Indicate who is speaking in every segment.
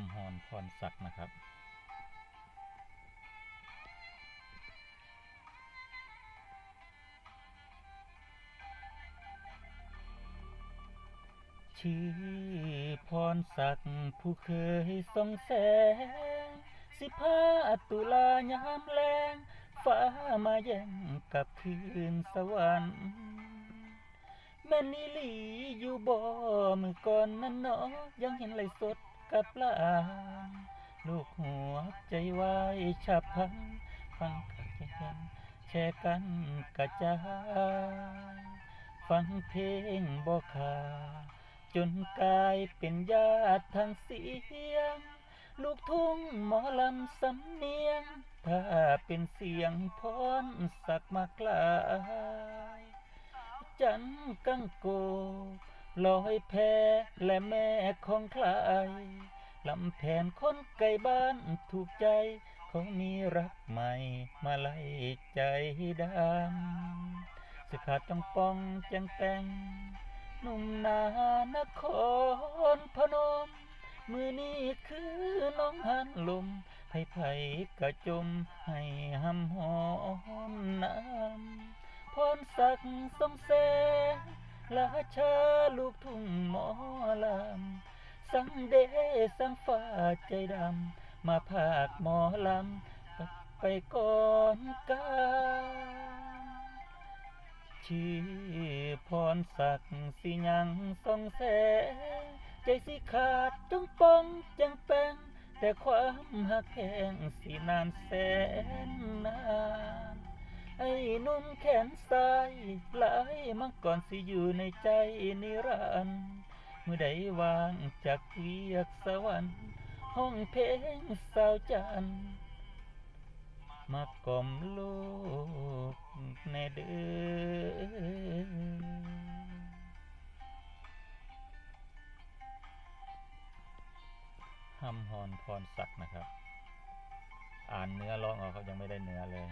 Speaker 1: ำหอนพรศักดิ์นะครับ ชื่อพรศักดิ์ผู้เคยส่องแสง สิพาตุลายามแรงฟ้ามาแย่งกับคืนสวรรค์แม่นอีหลีอยู่บ่มือก่อนนั้นเนาะยังเห็นไหลสด กับหลานลูกหัวใจวายฉับพันฟังกะเห็นแชร์กันกระจายฟังเพลงบ่ขาจนกลายเป็นญาติทางเสียง ลูกทุ่งหมอลำสำเนียง ถ้าเป็นเสียงพรสักมากลาย จันกังโก ลอยแพและแม่ของใครลำแผนคนไกลบ้านถูกใจเขามีรักใหม่มาไล่ใจดำสิขาดจังปองจังแต่งหนุ่มนานครพนม มือนี้คือน้องหันลมไผ่ไผ่กระจมให้หำหอมน้ำพรศักดิ์สมแสง ราชาลูกทุ่งหมอลำ สังเดสังฟ้าใจดำ มาภาคหมอลำ ไปก่อนการชื่อพรศักดิ์สิยังส่องแสงใจสิขาดจงปองจังแปงแต่ความหักแพงสินานแสนนาน ไอ้นุ่มแขนซ้ายหลายมาก่อนสิอยู่ในใจนิรันดร์เมื่อใดวางจากเวียกสวรรค์ห้องเพลงสาวจันมากล่อมลูกแน่เด้อหำหอนพรศักดิ์นะครับ อ่านเนื้อร้องเอาครับยังไม่ได้เนื้อเลย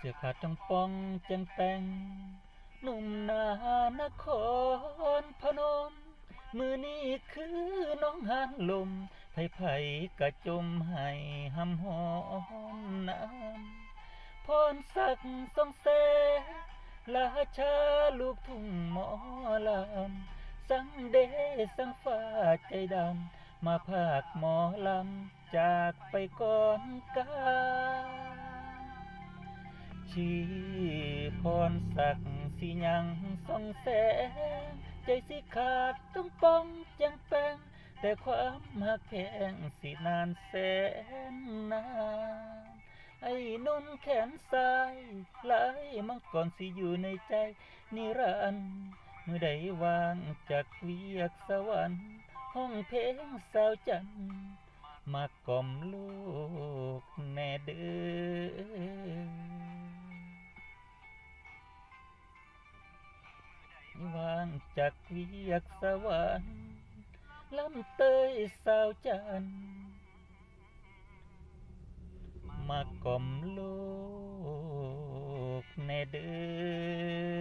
Speaker 1: เสื้อขาดจังปองจังแต่งหนุ่มนานครพนม มือนี้คือน้องหันลม ไผ่ไผ่กระจมให้หำหอมน้ำพรศักดิ์ทรงแสงราชาลูกทุ่งหมอลำ สังเดสังฟ้าใจดำ มาภาคหมอลำ จากไปก่อนกา ชื่อพรศักดิ์สิยังส่องแสง ใจสิขาดต้องป้องจังแปงแต่ความหักแพงสินานแสนนานไอ้นุ่มแขนซ้ายไหลมังก่อนสิอยู่ในใจ นิรันดร์เมื่อใดวางจากเวียกสวรรค์ ห้องเพลงสาวจันมากล่อมลูกแน่เด้อ วางจากเวียกสวรรค์ลำเตยสาวจันมากล่อมลูกแน่เด้อ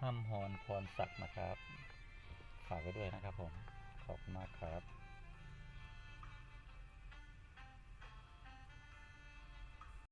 Speaker 1: ห้ำหอนพรศักดิ์นะครับ ฝากไว้ด้วยนะครับผม ขอบคุณมากครับ